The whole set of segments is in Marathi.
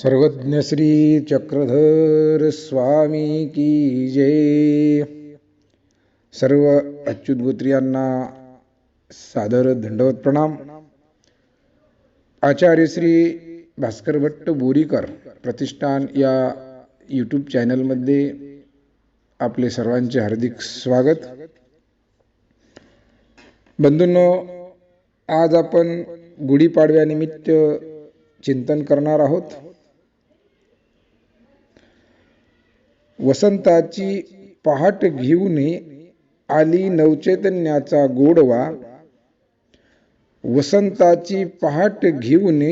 सर्वज्ञ श्री चक्रधर स्वामी की जय। सर्व अच्युत गोत्रियांना सादर दंडवत प्रणाम। आचार्य श्री भास्कर भट्ट बोरीकर प्रतिष्ठान या यूट्यूब चॅनलमध्ये आपले सर्वांचे हार्दिक स्वागत। बंधूंनो आज आपण गुढीपाडव्यानिमित्त चिंतन करणार आहोत। वसंताची पहाट घेऊन आली नवचैतन्याचा गोडवा. वसंताची पहाट घेऊन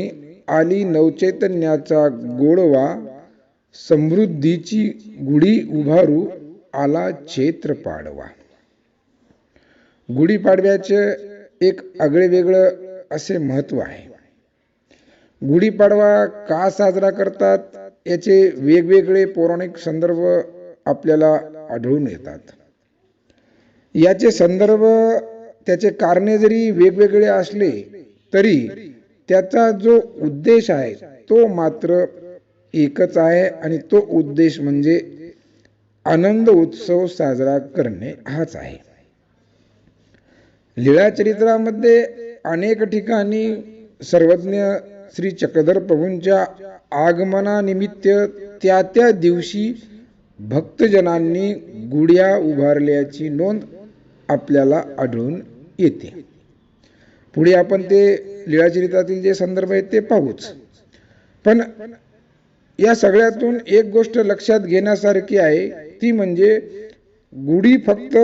आली नवचैतन्याचा गोडवा. समृद्धीची गुढी उभारू आला चैत्र पाडवा गुढीपाडव्याचे एक आगळेवेगळं असे महत्त्व आहे. गुढीपाडवा का साजरा करतात? याचे वेगवेगळे पौराणिक संदर्भ आपल्याला आढळून येतात. याचे संदर्भ त्याचे कारणे जरी वेगवेगळे असले तरी त्याचा जो उद्देश आहे तो मात्र एकच आहे आणि तो उद्देश म्हणजे आनंद उत्सव साजरा करणे हाच आहे. लीळाचरित्रामध्ये अनेक ठिकाणी सर्वज्ञ श्री चक्रधर प्रभूंच्या आगमनानिमित्त त्या त्या दिवशी भक्तजनांनी गुढ्या उभारल्याची नोंद आपल्याला आढळून येते. पुढे आपण ते लिळाचरित्रातील जे संदर्भ आहेत ते पाहूच. पण या सगळ्यातून एक गोष्ट लक्षात घेण्यासारखी आहे ती म्हणजे गुढी फक्त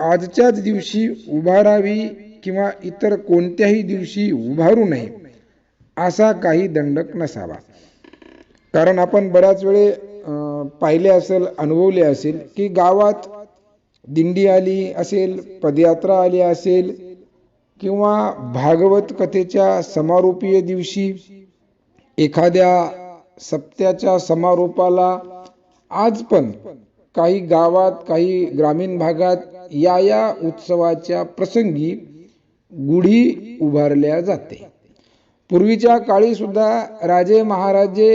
आजच्याच दिवशी उभारावी किंवा इतर कोणत्याही दिवशी उभारू नये. असा काही दंडक नसावा. कारण आपण बऱ्याच वेळे पाहिले असेल अनुभवले असेल की गावात दिंडी आली असेल पदयात्रा आली असेल किंवा भागवत कथेच्या समारोपीय दिवशी एखाद्या सप्त्याच्या समारोपाला आज पण काही गावात काही ग्रामीण भागात या या उत्सवाच्या प्रसंगी गुढी उभारल्या जाते. पूर्वीच्या काळी सुद्धा राजे महाराजे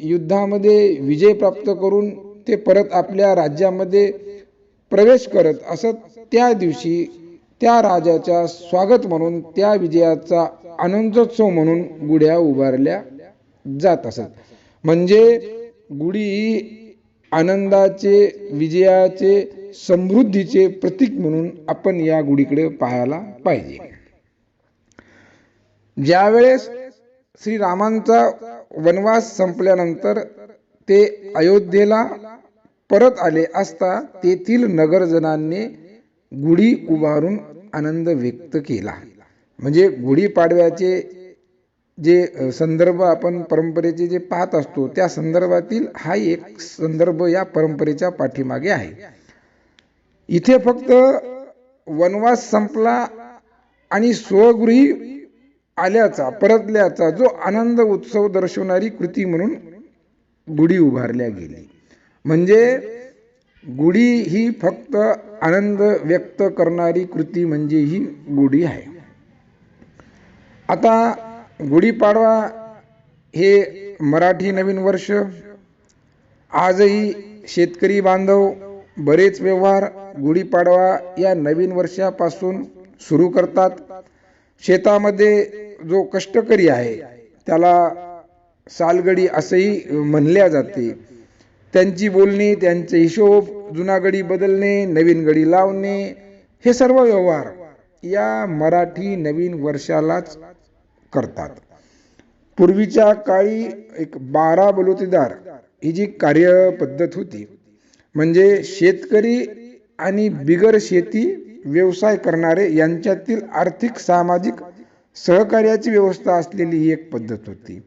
युद्धामध्ये विजय प्राप्त करून ते परत आपल्या राज्यामध्ये प्रवेश करत असत. त्या दिवशी त्या राजाच्या स्वागत म्हणून त्या विजयाचा आनंदोत्सव म्हणून गुढ्या उभारल्या जात असत. म्हणजे गुढी ही आनंदाचे विजयाचे समृद्धीचे प्रतीक म्हणून आपण या गुढीकडे पाहायला पाहिजे. ज्यावेळेस श्रीरामांचा वनवास संपल्यानंतर ते अयोध्येला परत आले असता तेथील नगरजनांनी गुढी उभारून आनंद व्यक्त केला. म्हणजे गुढीपाडव्याचे जे संदर्भ आपण परंपरेचे जे पाहत असतो त्या संदर्भातील हा एक संदर्भ या परंपरेच्या पाठीमागे आहे. इथे फक्त वनवास संपला आणि स्वगृही आल्याचा परतल्याचा जो आनंद उत्सव दर्शवणारी कृती म्हणून गुढी उभारल्या गेली. म्हणजे गुढी ही फक्त आनंद व्यक्त करणारी कृती म्हणजे ही गुढी आहे. आता गुढीपाडवा हे मराठी नवीन वर्ष. आजही शेतकरी बांधव बरेच व्यवहार गुढीपाडवा या नवीन वर्षापासून सुरू करतात. शेतामध्ये जो कष्टकरी आहे त्याला सालगडी असंही म्हणल्या जाते. त्यांची बोलणी त्यांचे हिशोब जुना गडी बदलणे नवीन गडी लावणे हे सर्व व्यवहार या मराठी नवीन वर्षालाच करतात. पूर्वीच्या काळी एक बारा बलुतेदार ही जी कार्यपद्धत होती म्हणजे शेतकरी आणि बिगर शेती व्यवसाय करणारे यांच्यातील आर्थिक सामाजिक सहकार्याची व्यवस्था असलेली ही एक पद्धत होती.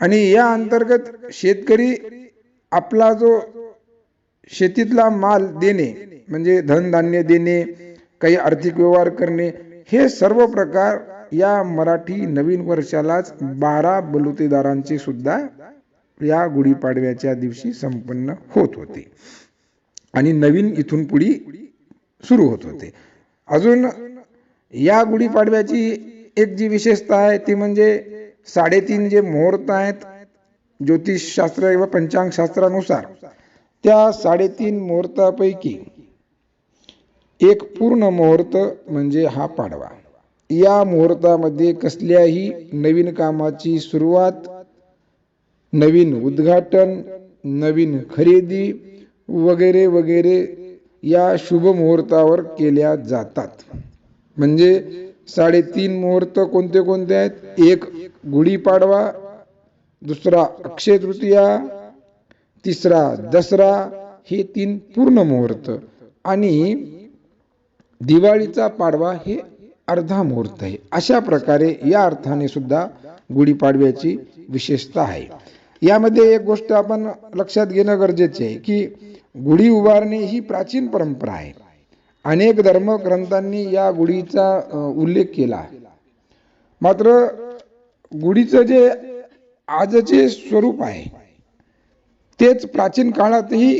आणि या अंतर्गत शेतकरी आपला जो शेतीतला माल देणे म्हणजे धनधान्य देणे काही आर्थिक व्यवहार करणे हे सर्व प्रकार या मराठी नवीन वर्षालाच बारा बलुतेदारांचे सुद्धा या गुढीपाडव्याच्या दिवशी संपन्न होत होते. आणि नवीन इथून पुढी सुरू होत होते. अजून या गुढीपाडव्याची एक जी विशेषता आहे ती म्हणजे साडेतीन जे मुहूर्त आहेत ज्योतिषशास्त्र किंवा पंचांगशास्त्रानुसार त्या साडेतीन मुहूर्तापैकी एक पूर्ण मुहूर्त म्हणजे हा पाडवा. या मुहूर्तामध्ये कसल्याही नवीन कामाची सुरुवात नवीन उद्घाटन नवीन खरेदी वगैरे वगैरे या शुभ मुहूर्तावर केल्या जातात. म्हणजे साडेतीन मुहूर्त कोणते कोणते आहेत? एक गुढीपाडवा दुसरा अक्षय तृतीया तिसरा दसरा हे तीन पूर्ण मुहूर्त. आणि दिवाळीचा पाडवा हे अर्धा मुहूर्त आहे. अशा प्रकारे या अर्थाने सुद्धा गुढीपाडव्याची विशेषता आहे. यामध्ये एक गोष्ट आपण लक्षात घेणं गरजेचे आहे की गुढी उभारणे ही प्राचीन परंपरा आहे. अनेक धर्मग्रंथांनी या गुढीचा उल्लेख केला मात्र गुढीचं जे आजचे स्वरूप आहे तेच प्राचीन काळातही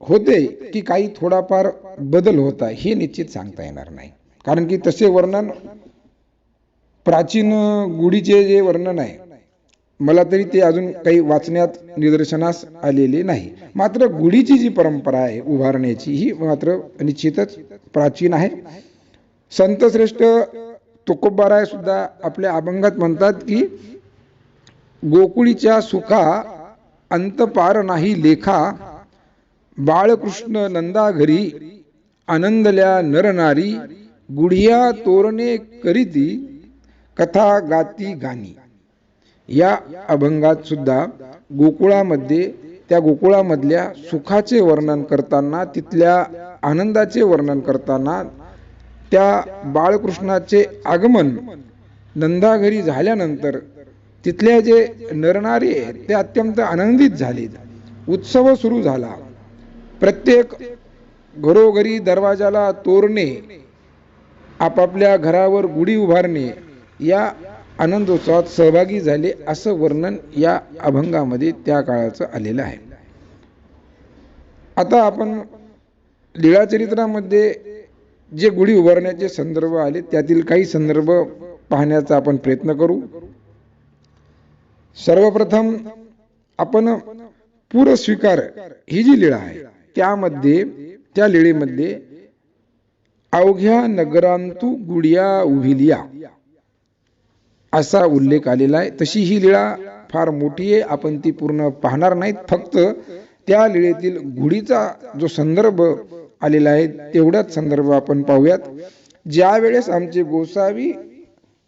होते की काही थोडाफार बदल होता हे निश्चित सांगता येणार नाही. कारण की तसे वर्णन प्राचीन गुढीचे जे वर्णन आहे मला तरी ते अजून काही वाचण्यात निदर्शनास आलेले नाही. मात्र गुढीची जी परंपरा आहे उभारण्याची ही मात्र निश्चितच प्राचीन आहे. संतश्रेष्ठ तुकोबाराय सुद्धा आपल्या अभंगात म्हणतात की गोकुळीच्या सुखा अंतपार नाही लेखा बाळकृष्ण नंदा घरी आनंदल्या नरनारी गुढिया तोरणे करीती कथा गाती गाणी. या अभंगात सुद्धा गोकुळामध्ये त्या गोकुळामधल्या सुखाचे वर्णन करताना तिथल्या आनंदाचे वर्णन करताना त्या बाळकृष्णाचे आगमन नंदाघरी झाल्यानंतर तिथल्या जे नरनारी ते अत्यंत आनंदित झाले उत्सव सुरू झाला. प्रत्येक घरोघरी दरवाजाला तोरणे आपापल्या घरावर गुढी उभारणे या आनंदोत्सवात सहभागी झाले असं वर्णन या अभंगामध्ये त्या काळाचं आलेलं आहे. आता आपण लीळाचरित्रामध्ये जे गुढी उभारण्याचे संदर्भ आले त्यातील काही संदर्भ पाहण्याचा आपण प्रयत्न करू. सर्वप्रथम आपण पूरस्वीकार ही जी लीळा आहे त्यामध्ये त्या लीळेमध्ये अवघ्या नगरांतू गुडिया उभिलिया असा उल्लेख आलेला आहे. तशी ही लीळा फार मोठी आहे. आपण ती पूर्ण पाहणार नाहीत. फक्त त्या लीळेतील गुढीचा जो संदर्भ आलेला आहे तेवढाच संदर्भ आपण पाहूयात. ज्या वेळेस आमचे गोसावी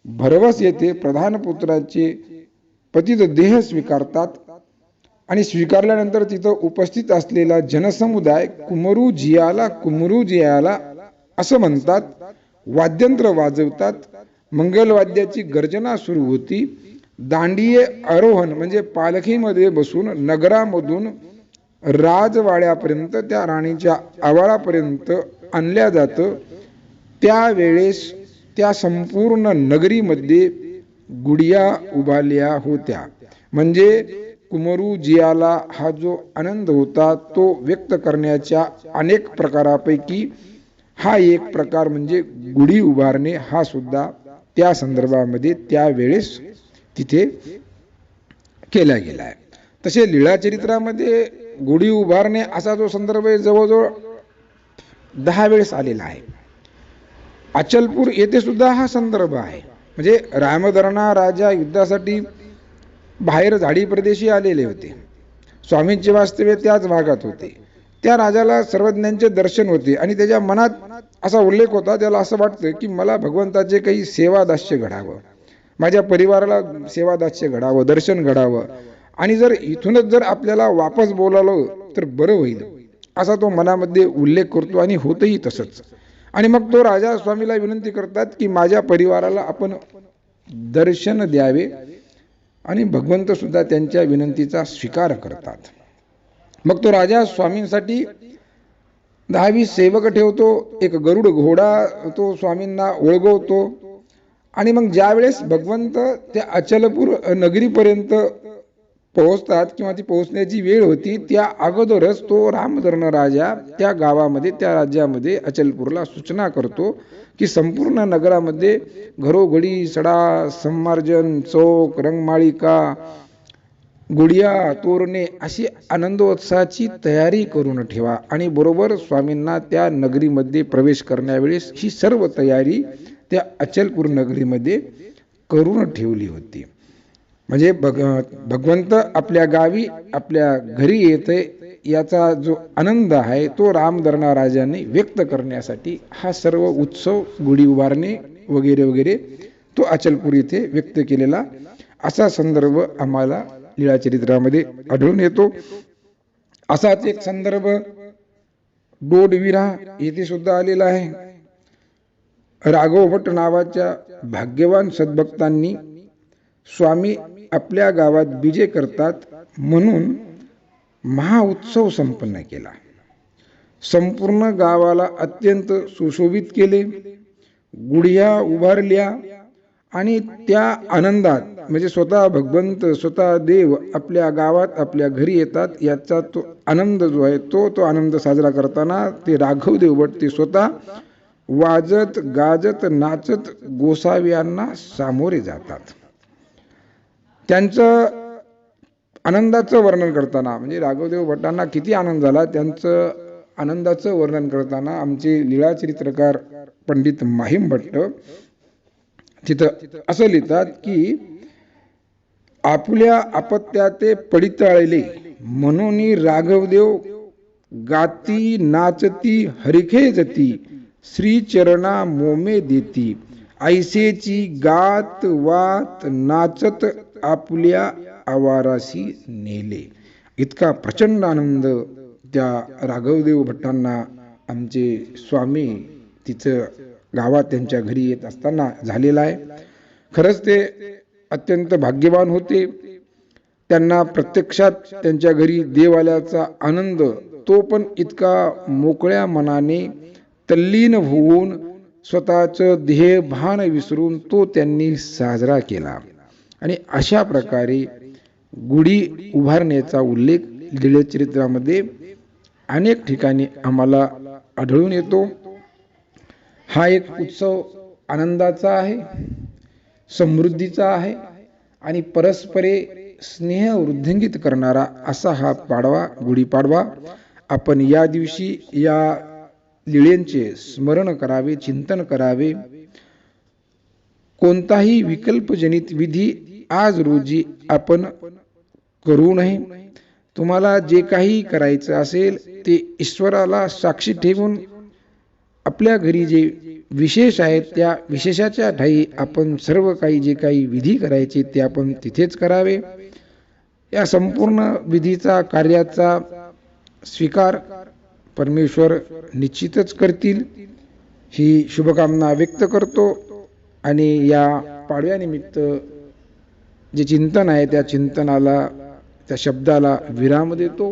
भरवस येथे प्रधान पुत्राचे पतित देह स्वीकारतात आणि स्वीकारल्यानंतर तिथं उपस्थित असलेला जनसमुदाय कुमरू जियाला कुमरू जियाला असं म्हणतात वाद्यंत्र वाजवतात. मंगलवाद्याची गर्जना सुरू होती. दांडिये आरोहण म्हणजे पालखीमध्ये बसून नगरामधून राजवाड्यापर्यंत त्या राणीच्या आवाळापर्यंत आणल्या जातं. त्यावेळेस त्या संपूर्ण नगरीमध्ये गुडिया उभारल्या होत्या. म्हणजे कुमरू जियाला हा जो आनंद होता तो व्यक्त करण्याच्या अनेक प्रकारापैकी हा एक प्रकार म्हणजे गुढी उभारणे हा सुद्धा त्या संदर्भामध्ये त्यावेळेस तिथे केला गेला आहे. तसे लीळाचरित्रामध्ये गुढी उभारणे असा जो संदर्भ आहे जवळजवळ दहा वेळेस आलेला आहे. अचलपूर येथे सुद्धा हा संदर्भ आहे. म्हणजे रामधरणा राजा युद्धासाठी बाहेर झाडी प्रदेशी आलेले होते. स्वामींचे वास्तव्य त्याच भागात होते. त्या राजाला सर्वज्ञांचे दर्शन होते आणि त्याच्या मनात असा उल्लेख होता त्याला असं वाटतं की मला भगवंताचे काही सेवादास्य घडावं. माझ्या परिवाराला सेवादास्य घडावं दर्शन घडावं. आणि जर इथूनच जर आपल्याला वापस बोलावलं तर बरं होईल असा तो मनामध्ये उल्लेख करतो आणि होतही तसंच. आणि मग तो राजा स्वामीला विनंती करतात की माझ्या परिवाराला आपण दर्शन द्यावे आणि भगवंतसुद्धा त्यांच्या विनंतीचा स्वीकार करतात. मग तो राजा स्वामींसाठी दहावी सेवक ठेवतो एक गरुड घोडा तो स्वामींना ओळगवतो. आणि मग ज्यावेळेस भगवंत त्या अचलपूर नगरीपर्यंत पोहोचतात किंवा ती पोहोचण्याची वेळ होती त्या अगोदरच तो रामधर्ण राजा त्या गावामध्ये त्या राज्यामध्ये अचलपूरला सूचना करतो की संपूर्ण नगरामध्ये घरोघडी सडा संमार्जन चौक रंगमाळिका गुडिया तोरणे अशी आनंदोत्साहाची तयारी करून ठेवा. आणि बरोबर स्वामींना त्या नगरीमध्ये प्रवेश करण्यावेळेस ही सर्व तयारी त्या अचलपूर नगरीमध्ये करून ठेवली होती. म्हणजे भग भगवंत आपल्या गावी आपल्या घरी येते याचा जो आनंद आहे तो रामधरणा राजाने व्यक्त करण्यासाठी हा सर्व उत्सव गुढी उभारणे वगैरे वगैरे तो अचलपूर इथे व्यक्त केलेला. असा संदर्भ आम्हाला लीळाचरित्रामध्ये आढळून येतो. असाच एक संदर्भ डोडविरा येथे सुद्धा आलेला आहे. राघव भट नावाच्या भाग्यवान सद्भक्तांनी स्वामी आपल्या गावात विजय करतात म्हणून महाउत्सव संपन्न केला. संपूर्ण गावाला अत्यंत सुशोभित केले. गुढ्या उभारल्या आणि त्या आनंदात म्हणजे स्वतः भगवंत स्वतः देव आपल्या गावात आपल्या घरी येतात. याचा तो आनंद जो आहे तो तो आनंद साजरा करताना ते राघव देवभट ते स्वतः वाजत गाजत नाचत गोसाव्यांना सामोरे जातात. त्यांचं आनंदाचं वर्णन करताना म्हणजे राघवदेव भटांना किती आनंद झाला त्यांचं आनंदाचं वर्णन करताना आमचे लीळाचरित्रकार पंडित माहीम भट्ट तिथं असं लिहितात की आपल्या अपत्याते पडिताळले. म्हणून राघवदेव गाती नाचती हरिखे जती श्रीचरणा मोमे देती. ऐसेची गात वात नाचत आपल्या आवाराशी नेले. इतका प्रचंड आनंद त्या राघवदेव भट्टांना आमचे स्वामी तिचं गावात त्यांच्या घरी येत असताना झालेला आहे. खरंच ते अत्यंत भाग्यवान होते. त्यांना प्रत्यक्षात त्यांच्या घरी देव आल्याचा आनंद तो पण इतका मोकळ्या मनाने तल्लीन होऊन स्वतःचं ध्येय भान विसरून तो त्यांनी साजरा केला. आणि अशा प्रकारे गुढी उभारण्याचा उल्लेख लीळचरित्रामध्ये अनेक ठिकाणी आम्हाला आढळून येतो. हा एक उत्सव आनंदाचा आहे. समृद्धीचा आहे आणि परस्परे स्नेह वृद्धिंगित करणारा असा हा पाडवा गुढीपाडवा. आपण या दिवशी या लीळेंचे स्मरण करावे चिंतन करावे. कोणताही विकल्पजनित विधी आज रोजी आपण करू नये. तुम्हाला जे काही करायचं असेल ते ईश्वराला साक्षी ठेवून आपल्या घरी जे विशेष आहेत त्या विशेषाच्या ठाई आपण सर्व काही जे काही विधी करायचे ते आपण तिथेच करावे. या संपूर्ण विधीचा कार्याचा स्वीकार परमेश्वर निश्चितच करतील. ही शुभकामना व्यक्त करतो आणि या पाडव्यानिमित्त जे चिंतन आहे त्या चिंतनाला त्या शब्दाला विराम देतो.